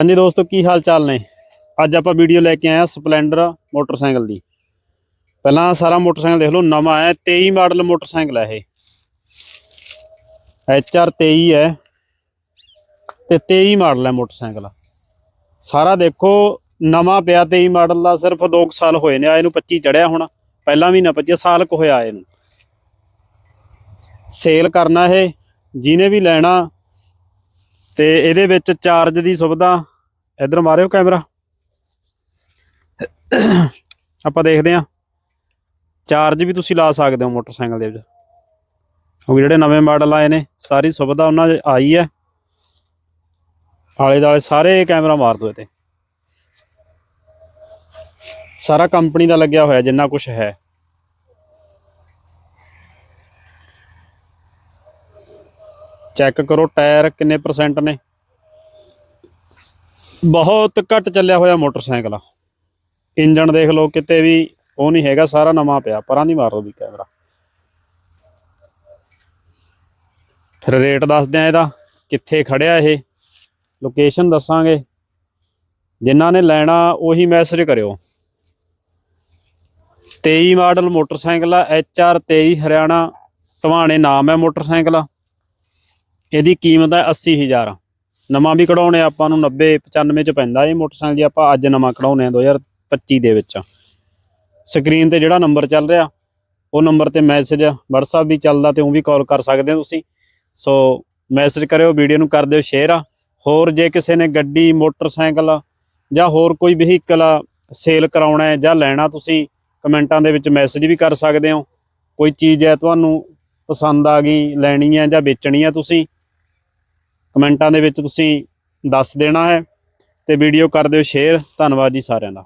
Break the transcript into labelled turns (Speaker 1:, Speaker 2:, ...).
Speaker 1: ਹਾਂਜੀ ਦੋਸਤੋ, ਕੀ ਹਾਲ ਚਾਲ ਨੇ? ਅੱਜ ਆਪਾਂ ਵੀਡੀਓ ਲੈ ਕੇ ਆਏ ਆ ਸਪਲੈਂਡਰ ਮੋਟਰਸਾਈਕਲ ਦੀ। ਪਹਿਲਾਂ ਸਾਰਾ ਮੋਟਰਸਾਈਕਲ ਦੇਖ ਲਓ, ਨਵਾਂ ਹੈ 23 ਮਾਡਲ ਮੋਟਰਸਾਈਕਲ ਹੈ ਇਹ। HR 23 ਹੈ ਤੇ 23 ਮਾਡਲ ਹੈ ਮੋਟਰਸਾਈਕਲ। ਸਾਰਾ ਦੇਖੋ, ਨਵਾਂ ਪਿਆ 23 ਮਾਡਲ ਦਾ, ਸਿਰਫ 2 ਸਾਲ ਹੋਏ ਨੇ ਆਏ ਨੂੰ 25 ਚੜਿਆ ਹੁਣ। ਪਹਿਲਾਂ ਵੀ ਨਾ 25 ਸਾਲ ਕੁ ਹੋਇਆ ਇਹਨੂੰ। ਸੇਲ ਕਰਨਾ ਇਹ, ਜਿਹਨੇ ਵੀ ਲੈਣਾ ਤੇ ਇਹਦੇ ਵਿੱਚ ਚਾਰਜ ਦੀ ਸੁਵਿਧਾ ਇੱਧਰ ਮਾਰਿਓ ਕੈਮਰਾ। ਆਪਾਂ ਦੇਖਦੇ ਹਾਂ। ਚਾਰਜ ਵੀ ਤੁਸੀਂ ਲਾ ਸਕਦੇ ਹੋ ਮੋਟਰਸਾਈਕਲ ਦੇ ਵਿੱਚ। ਕਿਉਂਕਿ ਜਿਹੜੇ ਨਵੇਂ ਮਾਡਲ ਆਏ ਨੇ, ਸਾਰੀ ਸੁਵਿਧਾ ਉਹਨਾਂ 'ਚ ਆਈ ਹੈ। ਆਲੇ ਦਾਲੇ ਸਾਰੇ ਕੈਮਰਾ ਮਾਰ ਦੋ ਇਹਤੇ ਸਾਰਾ ਕੰਪਨੀ ਦਾ ਲੱਗਿਆ ਹੋਇਆ, ਜਿੰਨਾ ਕੁਝ ਹੈ। ਚੈੱਕ ਕਰੋ, ਟਾਇਰ ਕਿੰਨੇ ਪਰਸੈਂਟ ਨੇ? ਬਹੁਤ ਘੱਟ ਚੱਲਿਆ ਹੋਇਆ ਮੋਟਰਸਾਈਕਲ। ਆ ਇੰਜਨ ਦੇਖ ਲਓ, ਕਿਤੇ ਵੀ ਉਹ ਨਹੀਂ ਹੈਗਾ, ਸਾਰਾ ਨਵਾਂ ਪਿਆ। ਪਰਾਂ ਦੀ ਮਾਰ ਲਓ ਵੀ ਕੈਮਰਾ। ਫਿਰ ਰੇਟ ਦੱਸਦੇ ਆ ਇਹਦਾ, ਕਿੱਥੇ ਖੜਿਆ ਇਹ? ਲੋਕੇਸ਼ਨ ਦੱਸਾਂਗੇ। ਜਿਨ੍ਹਾਂ ਨੇ ਲੈਣਾ, ਉਹੀ ਮੈਸੇਜ ਕਰਿਓ। 23 ਮਾਡਲ ਮੋਟਰਸਾਈਕਲ ਆ HR 23 ਹਰਿਆਣਾ ਟਵਾਣੇ ਨਾਮ ਹੈ ਮੋਟਰਸਾਈਕਲ। ਇਹਦੀ ਕੀਮਤ ਹੈ 80000 ਨਵਾਂ ਵੀ ਕਢਾਉਣੇ ਆਪਾਂ ਨੂੰ 90 95 ਚ ਪੈਂਦਾ ਇਹ ਮੋਟਰਸਾਈਕਲ ਜੀ, ਆਪਾਂ ਅੱਜ ਨਵਾਂ ਕਢਾਉਣੇ ਆ 2025 ਦੇ ਵਿੱਚ। ਸਕਰੀਨ ਤੇ ਜਿਹੜਾ ਨੰਬਰ ਚੱਲ ਰਿਹਾ, ਉਹ ਨੰਬਰ ਤੇ ਮੈਸੇਜ WhatsApp ਵੀ ਚੱਲਦਾ ਤੇ ਉਹ ਵੀ ਕਾਲ ਕਰ ਸਕਦੇ ਹੋ ਤੁਸੀਂ। ਸੋ ਮੈਸੇਜ ਕਰਿਓ ਵੀਡੀਓ ਨੂੰ ਕਰ ਦਿਓ ਸ਼ੇਅਰ ਆ। ਹੋਰ ਜੇ ਕਿਸੇ ਨੇ ਗੱਡੀ, ਮੋਟਰਸਾਈਕਲ ਜਾਂ ਹੋਰ ਕੋਈ ਵਹੀਕਲ ਸੇਲ ਕਰਾਉਣਾ ਹੈ ਜਾਂ ਲੈਣਾ, ਤੁਸੀਂ ਕਮੈਂਟਾਂ ਦੇ ਵਿੱਚ ਮੈਸੇਜ ਵੀ ਕਰ ਸਕਦੇ ਹੋ। ਕੋਈ ਚੀਜ਼ ਹੈ ਤੁਹਾਨੂੰ ਪਸੰਦ ਆ ਗਈ, ਲੈਣੀ ਹੈ ਜਾਂ ਵੇਚਣੀ ਹੈ ਤੁਸੀਂ ਕਮੈਂਟਾਂ ਦੇ ਵਿੱਚ ਤੁਸੀਂ ਦੱਸ ਦੇਣਾ ਹੈ ਤੇ ਵੀਡੀਓ ਕਰ ਦਿਓ ਸ਼ੇਅਰ। ਧੰਨਵਾਦ ਜੀ ਸਾਰਿਆਂ ਦਾ।